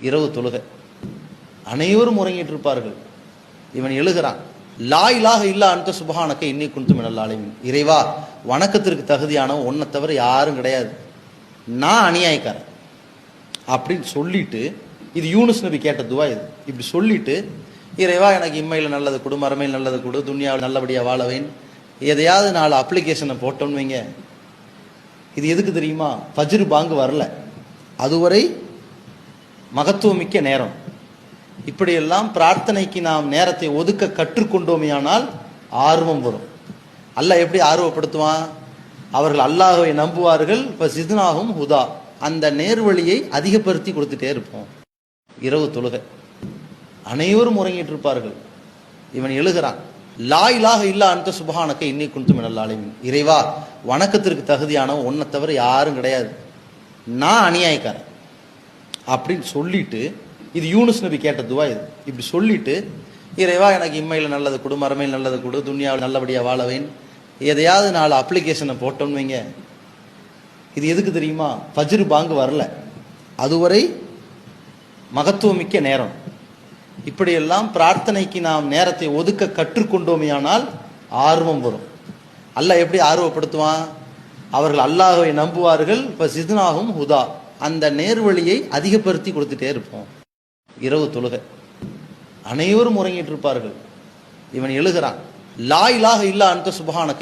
இரவு தொழுகை. அனைவரும் உறங்கிட்டு இருப்பார்கள் இவன் எழுகிறான் லா இலாஹ இல்லா அந்த சுபஹானக்க இன்னி குந்து மினல்லாலையும் இறைவா வணக்கத்திற்கு தகுதியானவன் உன்னை தவிர யாரும் கிடையாது. நான் அநியாயக்காரன். அப்படின்னு சொல்லிட்டு இது யூனுஸ் நபி கேட்ட துவா இது. இப்படி சொல்லிட்டு இறைவா எனக்கு இம்மையில் நல்லது கொடு மரமையில் நல்லது கொடு துன்யாவில் நல்லபடியாக வாழவேன் எதையாவது நாலு அப்ளிகேஷனை போட்டோன்னு வைங்க. இது எதுக்கு தெரியுமா? ஃபஜ்ரு பாங்கு வரல. அதுவரை மகத்துவமிக்க நேரம். இப்படியெல்லாம் பிரார்த்தனைக்கு நாம் நேரத்தை ஒதுக்க கற்றுக்கொண்டோமேயானால் ஆர்வம் வரும். அல்லாஹ் எப்படி ஆர்வப்படுத்துவான்? அவர்கள் அல்லாஹை நம்புவார்கள். இப்போ சிதுனாகும் ஹுதா. அந்த நேர்வழியை அதிகப்படுத்தி கொடுத்துட்டே இருப்போம். இரவு தொழுகை. அனைவரும் உறங்கிட்டு இருப்பார்கள். இவன் எழுகிறான். லா இலாஹ இல்லா அந்த சுபஹானக்க இன்னி குந்து மினல்லாலையும் இறைவா வணக்கத்திற்கு தகுதியானவன் ஒன்றை தவிர யாரும் கிடையாது. நான் அநியாயக்காரன். அப்படின்னு சொல்லிட்டு இது யூனுஸ் நபி கேட்ட துவா இது. இப்படி சொல்லிட்டு இறைவா எனக்கு இம்மையில் நல்லது கொடு மரமையில் நல்லது கொடு துன்யாவில் நல்லபடியாக வாழவேன் எதையாவது நாலு அப்ளிகேஷனை போட்டோம்னு வைங்க. இது எதுக்கு தெரியுமா? ஃபஜ்ரு பாங்கு வரல. அதுவரை மகத்துவமிக்க நேரம். இப்படியெல்லாம் பிரார்த்தனைக்கு நாம் நேரத்தை ஒதுக்க கற்றுக்கொண்டோமேயானால் ஆர்வம் வரும். அல்லாஹ் எப்படி ஆர்வப்படுத்துவான்? அவர்கள் அல்லாஹவை நம்புவார்கள். இப்போ சிதுனாகும் ஹுதா. அந்த நேர்வழியை அதிகப்படுத்தி கொடுத்துட்டே இருப்போம். இரவு தொழுகை. அனைவரும் உறங்கிட்டு இருப்பார்கள். இவன் எழுகிறான் லா இலாஹ இல்லா அந்த சுபஹானக்க